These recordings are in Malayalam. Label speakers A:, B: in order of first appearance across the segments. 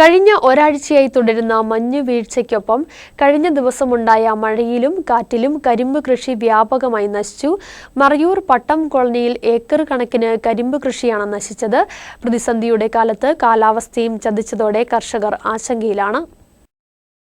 A: കഴിഞ്ഞ ഒരാഴ്ചയായി തുടരുന്ന മഞ്ഞു വീഴ്ചയ്ക്കൊപ്പം കഴിഞ്ഞ ദിവസമുണ്ടായ മഴയിലും കാറ്റിലും കരിമ്പ് കൃഷി വ്യാപകമായി നശിച്ചു. മറയൂർ പട്ടം കോളനിയിൽ ഏക്കർ കണക്കിന് കരിമ്പ് കൃഷിയാണ് നശിച്ചത്. പ്രതിസന്ധിയുടെ കാലത്ത് കാലാവസ്ഥയും ചതിച്ചതോടെ കർഷകർ ആശങ്കയിലാണ്.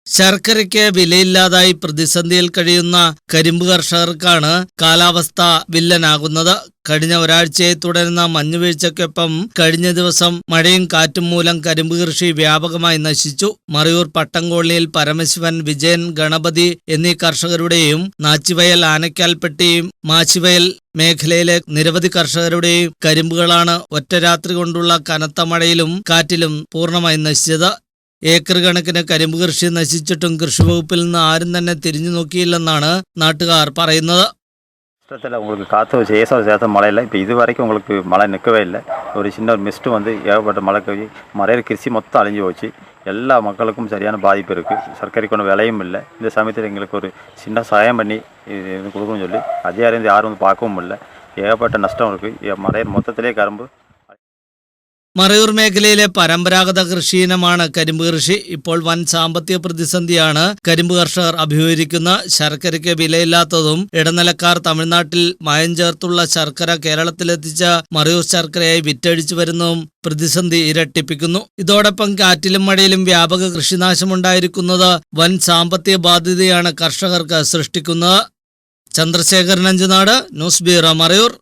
B: ശർക്കരയ്ക്ക് വിലയില്ലാതായി പ്രതിസന്ധിയിൽ കഴിയുന്ന കരിമ്പ് കർഷകർക്കാണ് കാലാവസ്ഥ വില്ലനാകുന്നത്. കഴിഞ്ഞ ഒരാഴ്ചയായി തുടരുന്ന മഞ്ഞുവീഴ്ചയ്ക്കൊപ്പം കഴിഞ്ഞ ദിവസം മഴയും കാറ്റും മൂലം കരിമ്പ് കൃഷി വ്യാപകമായി നശിച്ചു. മറയൂർ പട്ടംകോളിയിൽ പരമശിവൻ വിജയൻ ഗണപതി എന്നീ കർഷകരുടെയും നാച്ചിവയൽ ആനക്കാൽപ്പെട്ടിയും മാച്ചിവയൽ മേഖലയിലെ നിരവധി കർഷകരുടെയും കരിമ്പുകളാണ് ഒറ്റ രാത്രി കൊണ്ടുള്ള കനത്ത മഴയിലും കാറ്റിലും പൂർണമായി നശിച്ചത്. ഏക്കർ കണക്കിന് കരിമ്പ് കൃഷി നശിച്ചിട്ടും കൃഷിവകുപ്പിൽ നിന്ന് ആരും തന്നെ തിരിഞ്ഞു നോക്കിയില്ലെന്നാണ് നാട്ടുകാർ പറയുന്നത്
C: வருஷத்தில் உங்களுக்கு காற்று சேசம் சேசம் மழை இல்லை இப்போ இது வரைக்கும் உங்களுக்கு மழை நிற்கவே இல்லை ஒரு சின்ன ஒரு மிஸ்ட்டு வந்து ஏகப்பட்ட மழை கவி மறையிற கிருஷி மொத்தம் அழிஞ்சு போச்சு எல்லா மக்களுக்கும் சரியான பாதிப்பு இருக்குது சர்க்கரைக்கு ஒன்றும் விலையும் இல்லை இந்த சமயத்தில் எங்களுக்கு ஒரு சின்ன சகாயம் பண்ணி இது இது கொடுக்கணும்னு சொல்லி அதிகாரம் வந்து யாரும் வந்து பார்க்கவும் இல்லை ஏகப்பட்ட நஷ்டம் இருக்குது மறையிற மொத்தத்திலே கரும்பு
B: മറയൂർ മേഖലയിലെ പരമ്പരാഗത കൃഷിയിനമാണ് കരിമ്പ് കൃഷി. ഇപ്പോൾ വൻ സാമ്പത്തിക പ്രതിസന്ധിയാണ് കരിമ്പ് കർഷകർ അഭിമുഖീകരിക്കുന്ന ശർക്കരയ്ക്ക് വിലയില്ലാത്തതും ഇടനിലക്കാർ തമിഴ്നാട്ടിൽ മായം ചേർത്തുള്ള ശർക്കര കേരളത്തിലെത്തിച്ച മറയൂർ ശർക്കരയായി വിറ്റഴിച്ചു വരുന്നതും പ്രതിസന്ധി ഇരട്ടിപ്പിക്കുന്നു. ഇതോടൊപ്പം കാറ്റിലും മഴയിലും വ്യാപക കൃഷിനാശമുണ്ടായിരിക്കുന്നത് വൻ സാമ്പത്തിക ബാധ്യതയാണ് കർഷകർക്ക് സൃഷ്ടിക്കുന്നത്. Chandrasekharan Anchunad news bureau Marayur.